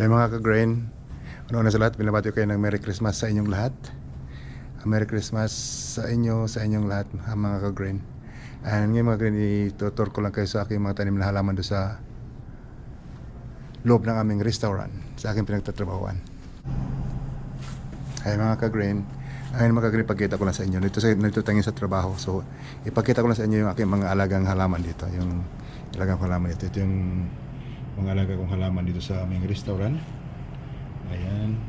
Hey mga ka-grain, ano na sa lahat, binabati ko kayo ng Merry Christmas sa inyong lahat. Merry Christmas sa inyo, sa inyong lahat, ah, mga ka-grain. And ngayon mga ka-grain, itutur ko lang kayo sa aking mga tanim na halaman doon sa loob ng aming restaurant, sa aking pinagtatrabahuan. Hey mga ka-grain, ngayon mga ka-grain, pagkita ko lang sa inyo. Dito, sa, dito tayo sa trabaho. So, ipakita ko lang sa inyo yung aking mga alagang halaman dito. Yung alagang halaman dito. Ito yung mga alaga kong halaman dito sa aming restaurant. Ayan.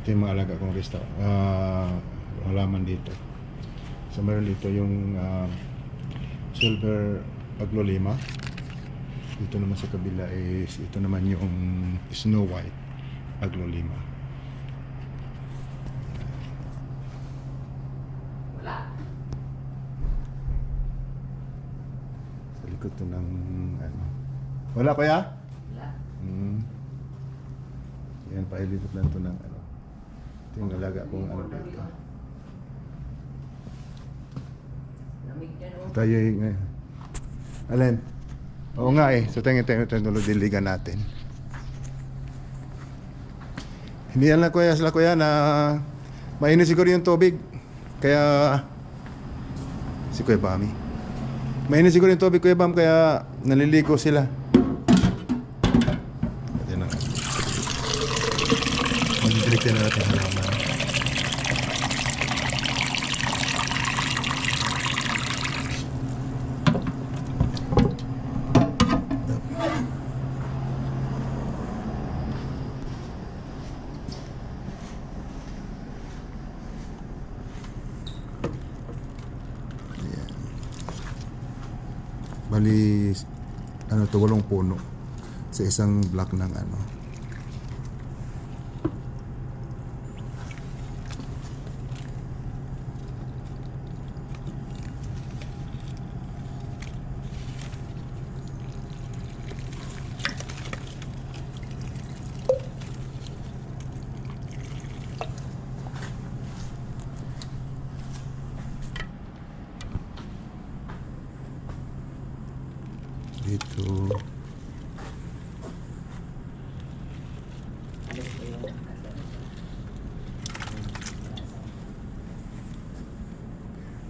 Ito yung mga alaga kong restaurant. ah halaman dito. So meron dito yung ah, silver aglolema. Dito naman sa kabila is ito naman yung snow white aglolema. Sa likod to ng ano. Wala kuya? Wala. Hmm. Yan, pailipat lang to ng ano. Ito yung alaga kong ano dito. Oh. Tayo yung... eh, Alin? Oo nga eh. So tingin tayo tayo diligan natin. Hindi yan lang kuya sila kuya na mainit siguro yung tubig. Kaya si Kuya Bami. Mainit siguro yung tubig Kuya Bam kaya naliligo sila. Magdidilig na natin halaman. Bali, ano to, walong puno sa isang block ng ano. Dito.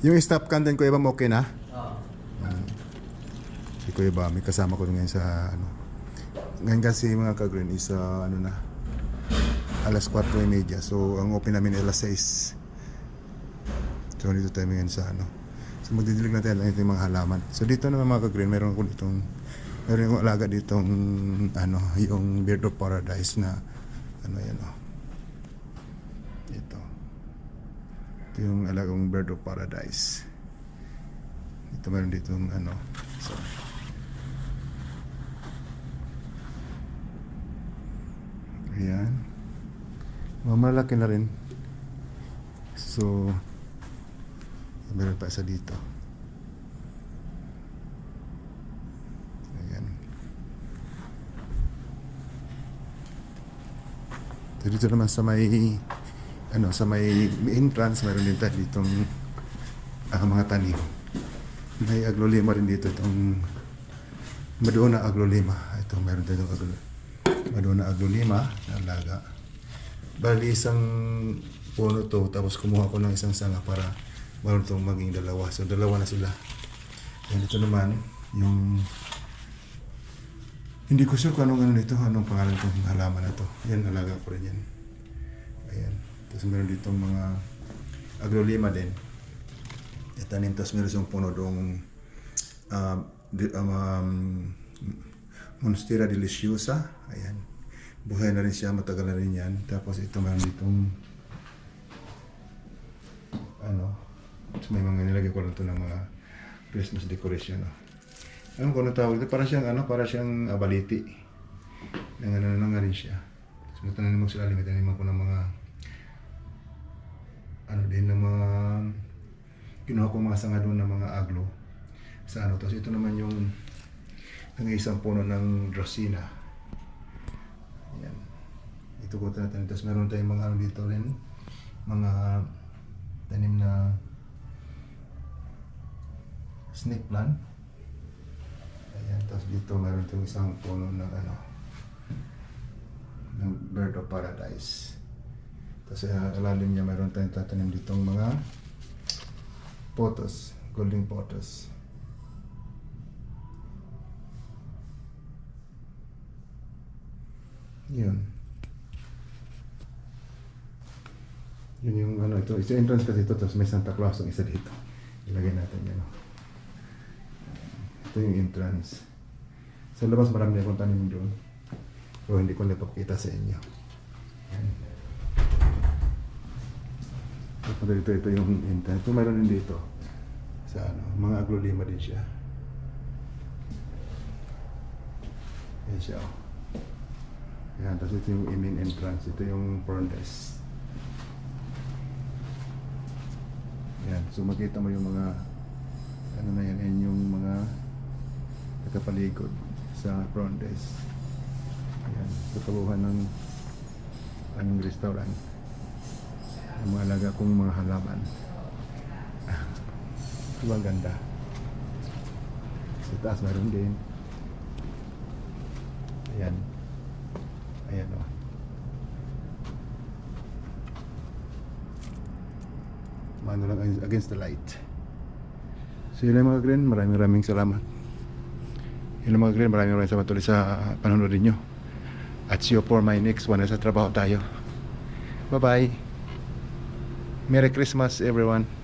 Ko yung stop din, Kuya Bam, okay na? Oo. Si Kuya Bam, may kasama ko ngayon sa ano. Ngayon kasi mga ka-green is ah, ano na, alas 4.30. So, ang open namin alas 6. So, dito tayo ngayon sa ano. So, magdidilig natin ang yung mga halaman. So, dito naman mga ka-green, meron ako ditong, meron akong alaga ditong, ano, yung Bird of Paradise na, ano yan, oh. Ito. Ito yung alagang Bird of Paradise. Ito meron ditong, ano, so, Ayan. Mamalaki na rin. So, meron pa isa dito. Ayan. So, dito naman sa may ano sa may entrance meron din tayo ditong ah, mga tanim. May aglolema rin dito itong Madonna aglolema. Ito meron din itong aglo, Madonna aglolema na alaga. Bali isang puno to tapos kumuha ko ng isang sanga para meron itong maging dalawa. So dalawa na sila. And ito naman yung hindi ko sure kung anong ano nito, anong pangalan itong halaman na to. Yan, alaga ko rin yan. Ayan. Tapos meron dito mga agrolima din. Itanim, tapos meron siyang puno doong um, di, um, um, Monstera deliciosa. Ayan. Buhay na rin siya, matagal na rin yan. Tapos ito meron ditong ano, tapos may mga nilagay ko lang ito ng mga Christmas decoration. Oh. Ano ko na tawag ito? Para siyang ano, para siyang abaliti. Nang ano na nga rin siya. Tapos may tananim mo sila, may tananim ko ng mga ano din ng mga kinuha ko mga sanga doon ng mga aglo sa ano. Tapos ito naman yung ng isang puno ng dracena. Yan. Ito ko tinatanong. Tapos meron tayong mga ano dito rin. Mga tanim na snake plant. Ayan, tapos dito meron itong isang puno ng ano, ng Bird of Paradise. Tapos sa ilalim niya mayroon tayong tatanim ditong mga potos, golden potos. Yun. Yun yung ano ito. Isa entrance kasi ito. Tapos may Santa Claus ang isa dito. Ilagay natin yan. oh. Ito yung entrance. Sa labas marami akong tanim doon. Pero hindi ko napapakita sa inyo. Yan. Tapos dito, ito yung entrance. Ito mayroon din dito. Sa ano, mga aglolima din siya. Yan siya. oh. Yan, tapos ito yung main entrance. Ito yung furnace. Yan, so makita mo yung mga ano na yan, yan yung mga nakapaligod sa front desk. Yan, katabuhan ng anong restaurant. Yung mga alaga kong mga halaman. Diba ang ganda? Sa taas meron din. Ayan. Ayan o. Mano lang against the light. So yun lang mga green, maraming maraming salamat. Yun mga green, maraming maraming salamat ulit sa panonood ninyo. At see you for my next one. Nasa trabaho tayo. Bye-bye. Merry Christmas everyone.